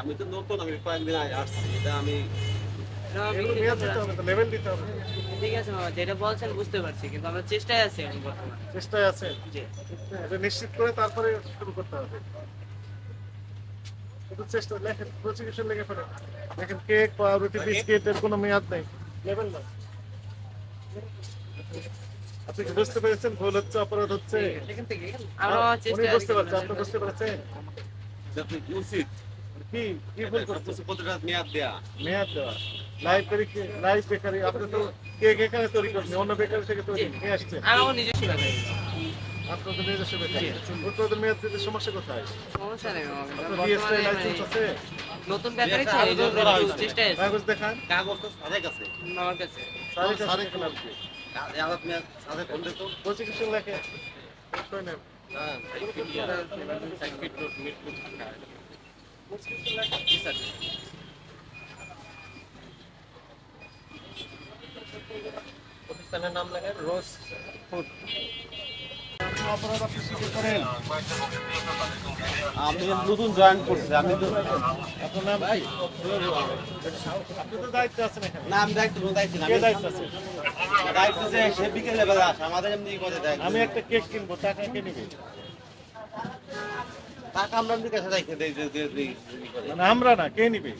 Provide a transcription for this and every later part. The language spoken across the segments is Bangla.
আমি তো নতুন আমি কয়েকদিন আগে আসছি এটা আমি না, আমি এগুলো কিন্তু মেয়াদ দিতে হবে তো লেভেল দিতে হবে। ঠিক আছে মামা যেটা বলছেন বুঝতে পারছি কিন্তু আমরা চেষ্টায় আছি এখন বর্তমানে। চেষ্টায় আছে জি। এটা নিশ্চিত করে তারপরে শুরু করতে হবে। চেষ্টা লেখেন প্রসিকিউশন কেক পাউরুটি বিস্কিট এর কোনো মেয়াদ নেই। না আপনি কি বুঝতে পেরেছেন ভুল হচ্ছে অপরাধ হচ্ছে? উনি বুঝতে পারছেন আপনি বুঝতে পেরেছেন? উচিত? কি কি ভুল করছে মেয়াদ দেয়া। মেয়াদ দেওয়া। লাইভ বেকারি লাইভ বেকারি আপনি তো কেক এখানে তৈরি করছেন? অন্য বেকারি থেকে তৈরি নিয়ে আসছেন? আমার নিজস্ব ব্যাপার আপনাদের নিজস্ব বেকারি। আপনাদের মেয়াদ দিতে সমস্যা কোথায়? সমস্যা নেই আপনার বিএসটি লাইসেন্স আছে? নতুন আছি। কাগজ দেখান। কাগজ তো গেছে। আমার কাছে সারি সারি খেলার কি আজাদ মেয়াদ সাথে ফোন দিত প্রসিকিউশন লেখে শুনেন হ্যাঁ প্রতিষ্ঠানের নাম লেখেন রোজ ফুড অপরাধ আপনি স্বীকার করেন আমি নতুন জয়েন করছি আমি তো আপনার নাম কি? আপনি তো দায়িত্বে আছেন এখানে। না আমি দায়িত্ব না আমি দায়িত্ব আছে দায়িত্ব যে সে বিকেলে বেলা আসে আমাদের এমনি করে দেয়। আমি একটা কেক কিনবো টাকা কে নিবে? টাকা আমরা কাছে দেই মানে আমরা না কে নিবে?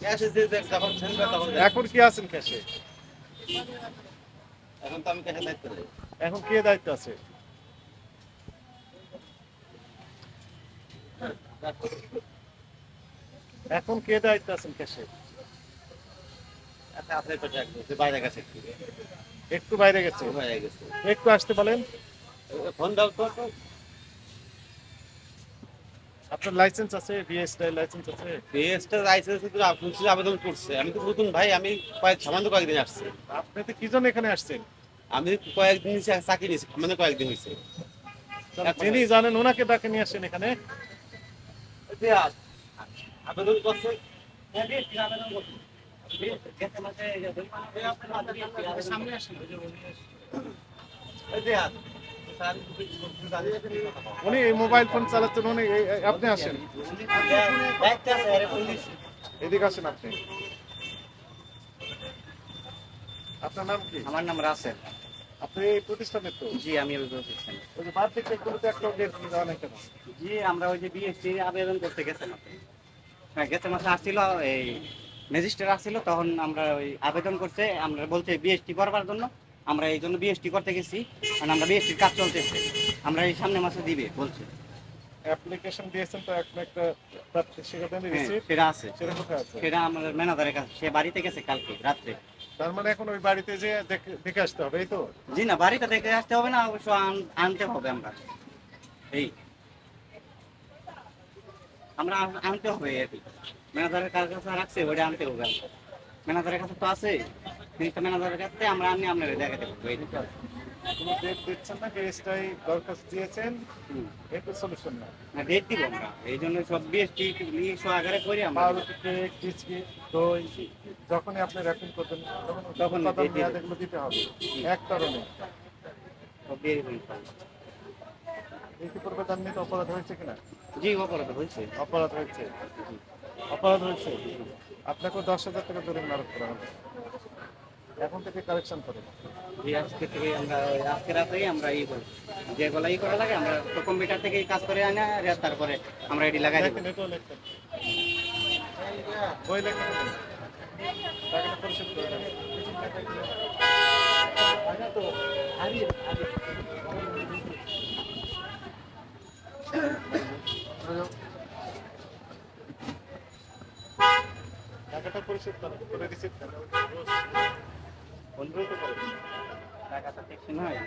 ক্যাশে যে তখন তখন এখন কি আছেন ক্যাশে? এখন তো আমি ক্যাশে দায়িত্ব এখন কে দায়িত্ব আছে? এখন কে দায়িত্ব আছেন ক্যাশে? আচ্ছা বাইরে গেছে একটু। বাইরে গেছে? একটু আসতে বলেন। ফোন দাও তো। আপনার লাইসেন্স আছে? বিএসটি লাইসেন্স আছে? লাইসেন্স আপনি আবেদন করছে। আমি তো নতুন ভাই আমি কয়েক সামান্য কয়েকদিন আসছি। আপনি তো কি জন্য এখানে আসছেন? আমি কয়েকদিন চাকরি নিয়েছি মানে কয়েকদিন হয়েছে যিনি জানেন ওনাকে ডাকে নিয়ে আসেন এখানে। আবেদন করছে উনি এই মোবাইল ফোন চালাচ্ছেন উনি আপনি আসেন। এদিকে আসেন আপনি। আপনার নাম কি? আমার নাম রাসেল। আপনি এই প্রতিষ্ঠানের তো? জি আমি ওই প্রতিষ্ঠানে। ওই যে বার্থডে কেক একটা ডেট দেওয়া নাই কেন জি আমরা ওই যে বিএসসি আবেদন করতে গেছিলাম। হ্যাঁ গেছে মাসে আসছিল এই ম্যাজিস্ট্রেট আসছিল তখন আমরা ওই আবেদন করতে আমরা বলছে বিএসটি করবার জন্য আমরা এই জন্য বিএসটি করতে গেছি কারণ আমরা বিএসটির কাজ চলতেছে। আমরা এই সামনে মাসে দিবে বলছে। অ্যাপ্লিকেশন দিয়েছেন তো এখন একটা হ্যাঁ, সেটা আছে। সেটা আমাদের ম্যানেজারের কাছে সে বাড়িতে গেছে কালকে রাত্রে। তার মানে এখন ওই বাড়িতে যে দেখে- আসতে হবে, এই তো? জি না, বাড়িতে দেখে আসতে হবে না, অবশ্য আনতে হবে আমরা। এই। আমরা আনতে হবে আর কি। ম্যানেজারের কাছে রাখছে ওটা আনতে হবে। আমরা। ম্যানেজারের কাছে তো আছে, কিন্তু ম্যানেজারের কাছে আমরা আনি আপনার দেখাতে পারব এই কোনো ডেট দিচ্ছেন না কেসটাই দরখাস্ত দিয়েছেন। এর সলিউশন না না ডেট দিব আমরা। এই জন্য সব বিএসটি নিয়ে সব আগারে করি আমরা। পাউরুটি কেক বিস্কিট দই যখনই আপনি র্যাপিং করবেন তখন তখন উৎপাদন দিয়ে মেয়াদ দিবেন। এগুলো দিতে হবে। এক কারণে। সব দিয়ে দিবেন এই কি পূর্বে জাননি তো অপরাধ হয়েছে কিনা? জি অপরাধ হয়েছে। অপরাধ হয়েছে? অপরাধ হয়েছে? আপনাকে দশ হাজার টাকা জরিমানা করা হবে। এখন থেকে কালেকশন করেন জি আজকে থেকে আমরা আজকে রাতেই আমরা এই করি যেগুলো ই করা লাগে আমরা তো কম্পিউটার থেকে কাজ করে আনা তারপরে আমরা এটি লাগাই টাকাটা পরিশোধ করে। টাকাটা করে টাকাটা দেখছি নয়